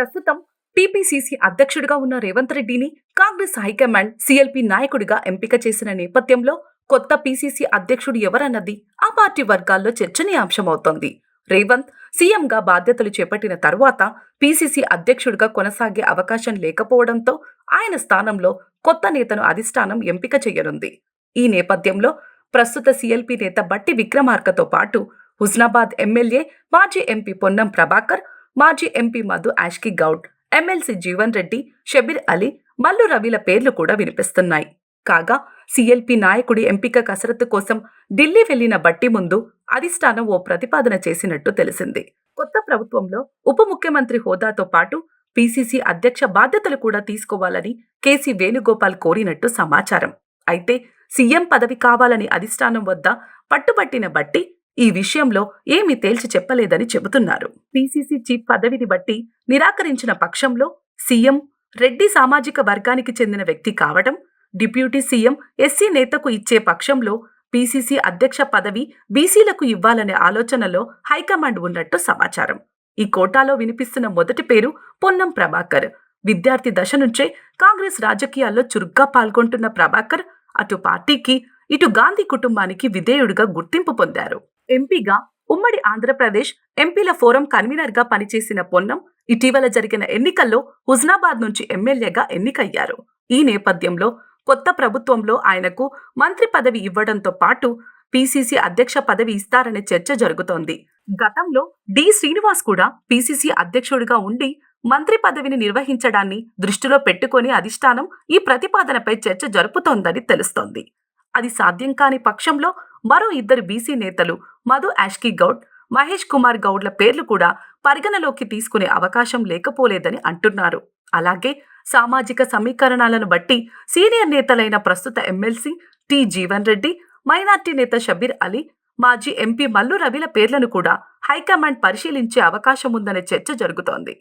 ప్రస్తుతం టీపీసీసీ అధ్యక్షుడిగా ఉన్న రేవంత్ రెడ్డిని కాంగ్రెస్ హైకమాండ్ సీఎల్పీ నాయకుడిగా ఎంపిక చేసిన నేపథ్యంలో కొత్త పీసీసీ అధ్యక్షుడు ఎవరన్నది ఆ పార్టీ వర్గాల్లో చర్చనీయాంశమవుతోంది. రేవంత్ సీఎంగా బాధ్యతలు చేపట్టిన తరువాత పీసీసీ అధ్యక్షుడిగా కొనసాగే అవకాశం లేకపోవడంతో ఆయన స్థానంలో కొత్త నేతను అధిష్టానం ఎంపిక చేయనుంది. ఈ నేపథ్యంలో ప్రస్తుత సీఎల్పీ నేత బట్టి విక్రమార్కతో పాటు హుస్నాబాద్ ఎమ్మెల్యే మాజీ ఎంపీ పొన్నం ప్రభాకర్ మాజీ ఎంపీ మధు ఆష్కి గౌడ్ ఎమ్మెల్సీ జీవన్ రెడ్డి షబీర్ అలీ మల్లు రవిల పేర్లు కూడా వినిపిస్తున్నాయి. కాగా సీఎల్పీ నాయకుడి ఎంపిక కసరత్తు కోసం ఢిల్లీ వెళ్ళిన బట్టి ముందు అధిష్టానం ఓ ప్రతిపాదన చేసినట్టు తెలిసింది. కొత్త ప్రభుత్వంలో ఉప ముఖ్యమంత్రి హోదాతో పాటు పీసీసీ అధ్యక్ష బాధ్యతలు కూడా తీసుకోవాలని కేసీ వేణుగోపాల్ కోరినట్టు సమాచారం. అయితే సీఎం పదవి కావాలని అధిష్టానం వద్ద పట్టుబట్టిన బట్టి ఈ విషయంలో ఏమీ తేల్చి చెప్పలేదని చెబుతున్నారు. పీసీసీ చీఫ్ పదవిని బట్టి నిరాకరించిన పక్షంలో సీఎం రెడ్డి సామాజిక వర్గానికి చెందిన వ్యక్తి కావడం డిప్యూటీ సీఎం ఎస్సీ నేతకు ఇచ్చే పక్షంలో పీసీసీ అధ్యక్ష పదవి బీసీలకు ఇవ్వాలనే ఆలోచనలో హైకమాండ్ ఉన్నట్టు సమాచారం. ఈ కోటాలో వినిపిస్తున్న మొదటి పేరు పొన్నం ప్రభాకర్. విద్యార్థి దశ నుంచే కాంగ్రెస్ రాజకీయాల్లో చురుగ్గా పాల్గొంటున్న ప్రభాకర్ అటు పార్టీకి ఇటు గాంధీ కుటుంబానికి విధేయుడిగా గుర్తింపు పొందారు. ఎంపీగా ఉమ్మడి ఆంధ్రప్రదేశ్ ఎంపీల ఫోరం కన్వీనర్గా పనిచేసిన పొన్నం ఇటీవల జరిగిన ఎన్నికల్లో హుజ్నాబాద్ నుంచి ఎమ్మెల్యేగా ఎన్నికయ్యారు. ఈ నేపథ్యంలో కొత్త ప్రభుత్వంలో ఆయనకు మంత్రి పదవి ఇవ్వడంతో పాటు పీసీసీ అధ్యక్ష పదవి ఇస్తారనే చర్చ జరుగుతోంది. గతంలో డి శ్రీనివాస్ కూడా పీసీసీ అధ్యక్షుడిగా ఉండి మంత్రి పదవిని నిర్వహించడాన్ని దృష్టిలో పెట్టుకొని అధిష్టానం ఈ ప్రతిపాదనపై చర్చ జరుపుతోందని తెలుస్తోంది. అది సాధ్యం కాని పక్షంలో మరో ఇద్దరు బీసీ నేతలు మధు యాష్కి గౌడ్ మహేష్ కుమార్ గౌడ్ల పేర్లు కూడా పరిగణలోకి తీసుకునే అవకాశం లేకపోలేదని అంటున్నారు. అలాగే సామాజిక సమీకరణాలను బట్టి సీనియర్ నేతలైన ప్రస్తుత MLC T Jeevan Reddy minority నేత షబీర్ అలీ మాజీ ఎంపీ మల్లు రవిల పేర్లను కూడా హైకమాండ్ పరిశీలించే అవకాశం ఉందనే చర్చ జరుగుతోంది.